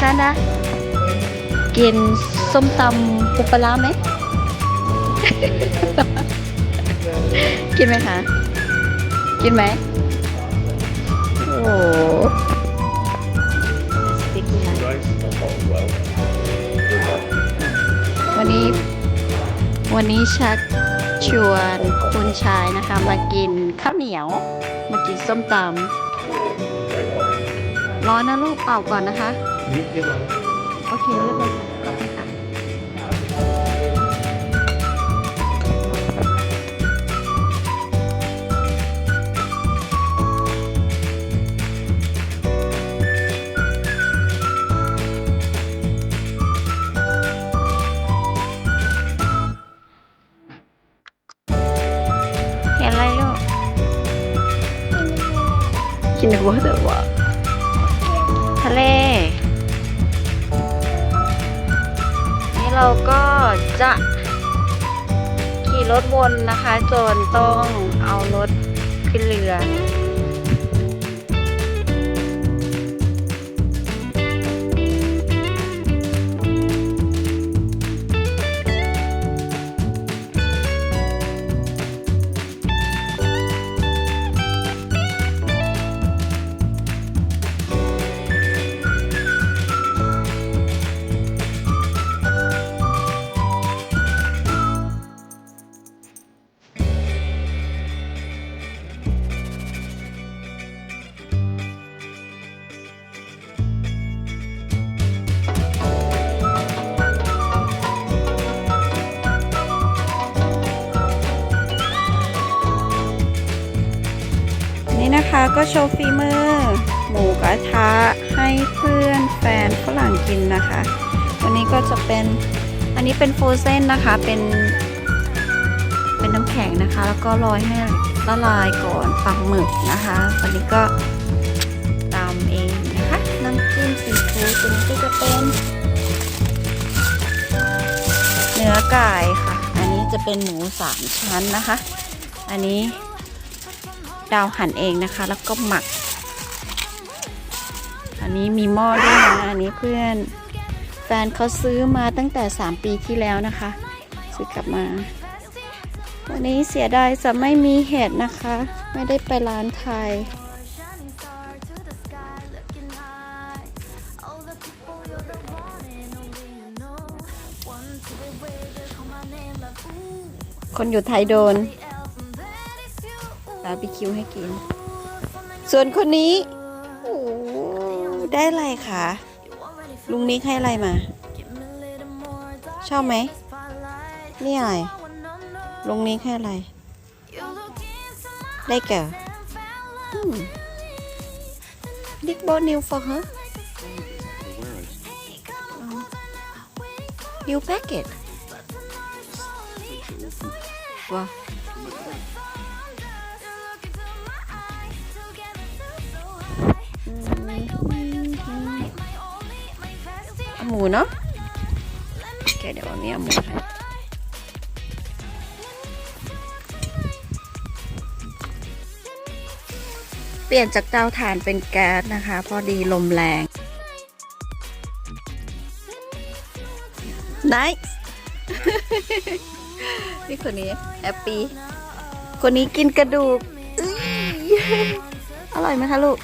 คะนะ กินส้มตำปูปลาไหม กินไหมคะ กินไหม โอ้วันนี้ วันนี้ชักชวนคุณชายนะคะ มากินข้าวเหนียว มากินส้มตำ ร้อนนะลูกเป่าก่อนนะคะ โอเคเรียบร้อยขอบคุณค่ะเห็นอะไรลูกคิดนึกว่าแต่ว่า ทะเล นี่เราก็จะขี่รถวนนะคะ จนต้องเอารถขึ้นเรือ นี่นะคะก็โชว์ฝีมือหมูกระทะให้เพื่อนแฟนฝรั่งกินนะคะ วันนี้ก็จะเป็นอันนี้เป็นโฟรเซนนะคะเป็นเป็นน้ำแข็งนะคะ แล้วก็รอยให้ละลายก่อนปักหมึกนะคะวันนี้ก็ตามเองนะคะน้ำจิ้มซีฟู้ดตัวนี้ก็จะเป็นเนื้อไก่ค่ะ อันนี้จะเป็นหมูสามชั้นนะคะ อันนี้ ดาวหั่นเองนะคะ แล้วก็หมัก อันนี้มีหม้อด้วยนะอันนี้เพื่อนแฟนเขาซื้อมาตั้งแต่ 3 ปีที่แล้วนะคะ ซื้อกลับมา วันนี้เสียดายจะไม่มีเห็ดนะคะ ไม่ได้ไปร้านไทยคนอยู่ไทยโดนาร์บีคิวให้กิน ส่วนคนนี้โอ้ได้อะไรคะลุงนิกให้อะไรมา ชอบไหม นี่อะไร ลุงนิกให้อะไร ได้เก๋อืม Nick bought new for her new packet ว้ เอาหมูเนาะโอเคเดี๋ยววันนี้เอาหมูให้เปลี่ยนจากเตาถ่านเป็นแก๊สนะคะ พอดีลมแรง nice นี่คนนี้แฮปปี้คนนี้กินกระดูกออร่อยไหมคะลูก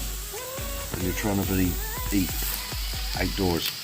and you're trying to bloody eat outdoors.